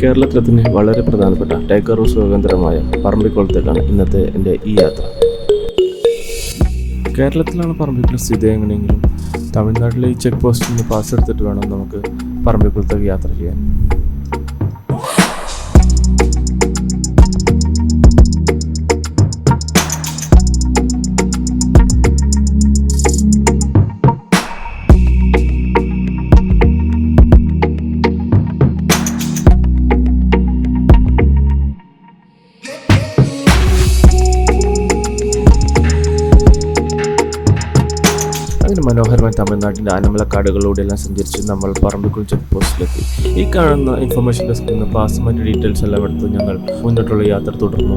കേരളത്തിലെത്തിന് വളരെ പ്രധാനപ്പെട്ട tiger reserve കേന്ദ്രമായ പറമ്പിക്കുളത്തേക്കാണ് ഇന്നത്തെ എന്റെ ഈ യാത്ര. കേരളത്തിലാണ് പറമ്പിക്കുളം സ്ഥിതി എങ്ങനെയെങ്കിലും തമിഴ്നാട്ടിലെ ഈ ചെക്ക് പോസ്റ്റിൽ നിന്ന് പാസ് എടുത്തിട്ട് വേണം നമുക്ക് പറമ്പിക്കുളത്തേക്ക് യാത്ര ചെയ്യാൻ. അങ്ങനെ മനോഹരമായ തമിഴ്നാട്ടിന്റെ ആനമലക്കാടുകളിലൂടെയെല്ലാം സഞ്ചരിച്ച് നമ്മൾ പറമ്പിക്കുളം ചെക്ക് പോസ്റ്റിലെത്തി. ഈ കാണുന്ന ഇൻഫർമേഷൻ ഡെസ്കിൽ നിന്ന് പാസ് ഡീറ്റെയിൽസ് എല്ലാം എടുത്ത് ഞങ്ങൾ മുന്നോട്ടുള്ള യാത്ര തുടർന്നു.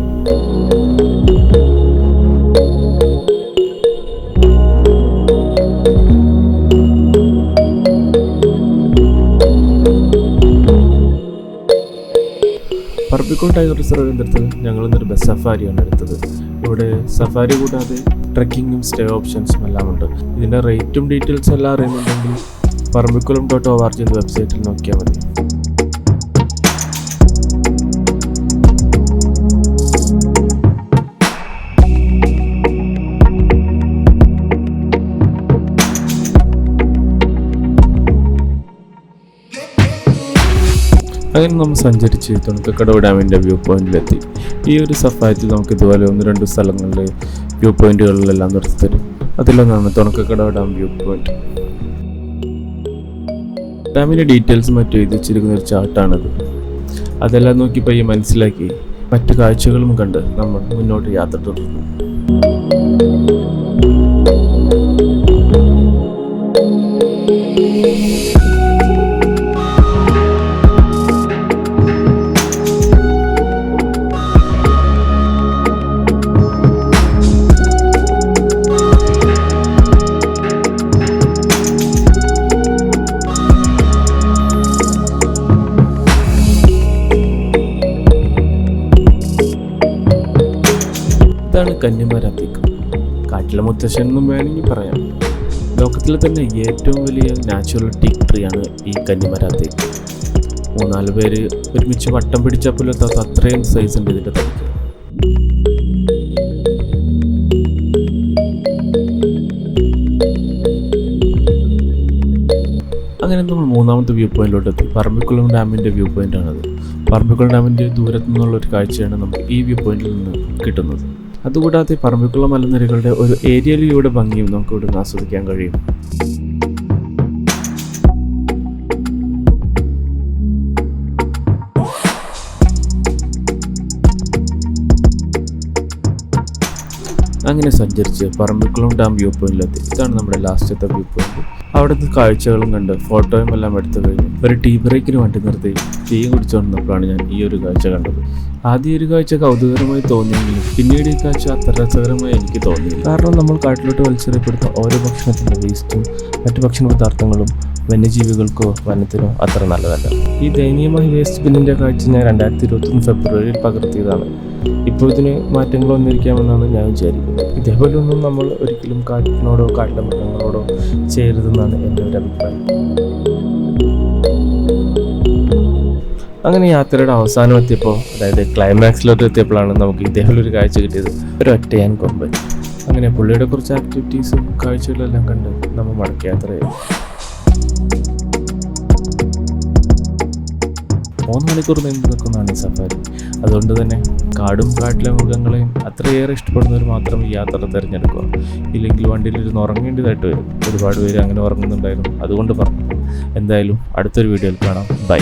പറമ്പിക്കുളം ടൈഗർ റിസർവ് കേന്ദ്രത്തിൽ ഞങ്ങൾ ഇന്നൊരു ബസ് സഫാരിയാണ് എടുത്തത്. ഇവിടെ സഫാരി കൂടാതെ ട്രക്കിങ്ങും സ്റ്റേ ഓപ്ഷൻസും എല്ലാം ഉണ്ട്. ഇതിന്റെ റേറ്റും ഡീറ്റെയിൽസും എല്ലാം അറിയുന്നുണ്ടെങ്കിൽ Parambikulam dot O R G വെബ്സൈറ്റിൽ നോക്കിയാൽ മതി. അങ്ങനെ നമ്മൾ സഞ്ചരിച്ച് തുണക്കക്കടവ് ഡാമിന്റെ വ്യൂ പോയിന്റിലെത്തി ഈ ഒരു സഫാരിയിൽ നമുക്ക് ഇതുപോലെ ഒന്ന് രണ്ട് സ്ഥലങ്ങളിൽ വ്യൂ പോയിന്റുകളിലെല്ലാം നിർത്തി തരും അതിലൊന്നാണ് തുണക്കക്കട ഡാം വ്യൂ പോയിന്റ്. ഡാമിന്റെ ഡീറ്റെയിൽസ് മറ്റും എഴുതി വെച്ചിരിക്കുന്ന ഒരു ചാർട്ടാണിത്. അതെല്ലാം നോക്കി പയ്യെ മനസ്സിലാക്കി മറ്റു കാഴ്ചകളും കണ്ട് നമ്മൾ മുന്നോട്ട് യാത്ര തുടർന്നു ഇതാണ് കന്യമാരാത്തേക്ക് കാട്ടിലെ മുത്തശ്ശൻ എന്നും വേണമെങ്കിൽ പറയാം. ലോകത്തിലെ തന്നെ ഏറ്റവും വലിയ നാച്ചുറൽ ടീക്ക് ട്രീ ആണ് ഈ കന്യമരാത്തേക്ക് മൂന്നാൽ പേര് ഒരുമിച്ച് വട്ടം പിടിച്ചാൽ പോലും എത്താത്ത അത്രയും സൈസ് ഉണ്ട് ഇതിന്റെ തലയ്ക്ക് അങ്ങനെ നമ്മൾ മൂന്നാമത്തെ വ്യൂ പോയിന്റിലോട്ട് എത്തി. പറമ്പിക്കുളം ഡാമിന്റെ വ്യൂ പോയിന്റാണത് പറമ്പിക്കുളം ഡാമിന്റെ ദൂരത്തു നിന്നുള്ള ഒരു കാഴ്ചയാണ് നമുക്ക് ഈ വ്യൂ പോയിന്റിൽ നിന്ന് കിട്ടുന്നത്. അതുകൂടാതെ പറമ്പിക്കുളം മലനിരകളുടെ ഒരു ഏരിയയിലൂടെ ഭംഗിയും നമുക്ക് ഇവിടെ നിന്ന് ആസ്വദിക്കാൻ കഴിയും. അങ്ങനെ സഞ്ചരിച്ച് പറമ്പിക്കുളം ഡാം വ്യൂ പോയിന്റിലെത്തി ഇതാണ് നമ്മുടെ ലാസ്റ്റത്തെ വ്യൂ പോയിന്റ് അവിടുത്തെ കാഴ്ചകളും കണ്ട് ഫോട്ടോയും എല്ലാം എടുത്തു കഴിഞ്ഞ് ഒരു ടീ ബ്രേക്കിന് വേണ്ടി നിർത്തി ടീ കുടിച്ചുകൊണ്ടിരുന്നപ്പോഴാണ് ഞാൻ ഈ ഒരു കാഴ്ച കണ്ടത്. ആദ്യം ഒരു കാഴ്ച കൗതുകരമായി തോന്നിയെങ്കിലും പിന്നീട് ഈ കാഴ്ച അത്ര രസകരമായി എനിക്ക് തോന്നി കാരണം നമ്മൾ കാട്ടിലോട്ട് വലിച്ചെറിയപ്പെടുന്ന ഓരോ ഭക്ഷണത്തിന്റെ വേസ്റ്റും മറ്റു ഭക്ഷണ പദാർത്ഥങ്ങളും വന്യജീവികൾക്കോ വനത്തിനോ അത്ര നല്ലതല്ല. ഈ ദയനീയമായ വേസ്റ്റ് ബിന്നിന്റെ കാഴ്ച ഞാൻ രണ്ടായിരത്തി ഇരുപത്തൊന്ന് ഫെബ്രുവരിയിൽ പകർത്തിയതാണ്. ഇപ്പോൾ ഇതിന് മാറ്റങ്ങൾ വന്നിരിക്കാമെന്നാണ് ഞാൻ വിചാരിക്കുന്നത്. ഇതേപോലെ ഒന്നും നമ്മൾ ഒരിക്കലും കാട്ടിനോടോ കാട്ടിലെ മൃഗങ്ങളോടോ ചെയ്യരുതെന്നാണ് എന്റെ ഒരു അഭിപ്രായം. അങ്ങനെ യാത്രയുടെ അവസാനം എത്തിയപ്പോൾ അതായത് ക്ലൈമാക്സിലോട്ട് എത്തിയപ്പോഴാണ് നമുക്ക് ഇതേപോലെ ഒരു കാഴ്ച കിട്ടിയത്. ഒരു ഒറ്റയാൻ കൊമ്പൻ. അങ്ങനെ പുള്ളിയുടെ കുറച്ച് ആക്ടിവിറ്റീസും കാഴ്ചകളും എല്ലാം കണ്ട് നമ്മൾ മടക്കി ചെയ്തു. മൂന്ന് മണിക്കൂർ നീണ്ടു നിൽക്കുന്നതാണ് ഈ സഫാരി. അതുകൊണ്ട് തന്നെ കാടും കാട്ടിലെ മൃഗങ്ങളെയും അത്രയേറെ ഇഷ്ടപ്പെടുന്നവർ മാത്രം ഈ യാത്ര തിരഞ്ഞെടുക്കുക. ഇല്ലെങ്കിൽ വണ്ടിയിലിരുന്ന് ഉറങ്ങേണ്ടതായിട്ട് വരും. ഒരുപാട് പേര് അങ്ങനെ ഉറങ്ങുന്നുണ്ടായിരുന്നു. അതുകൊണ്ട് പറഞ്ഞു. എന്തായാലും അടുത്തൊരു വീഡിയോയിൽ കാണാം. ബൈ.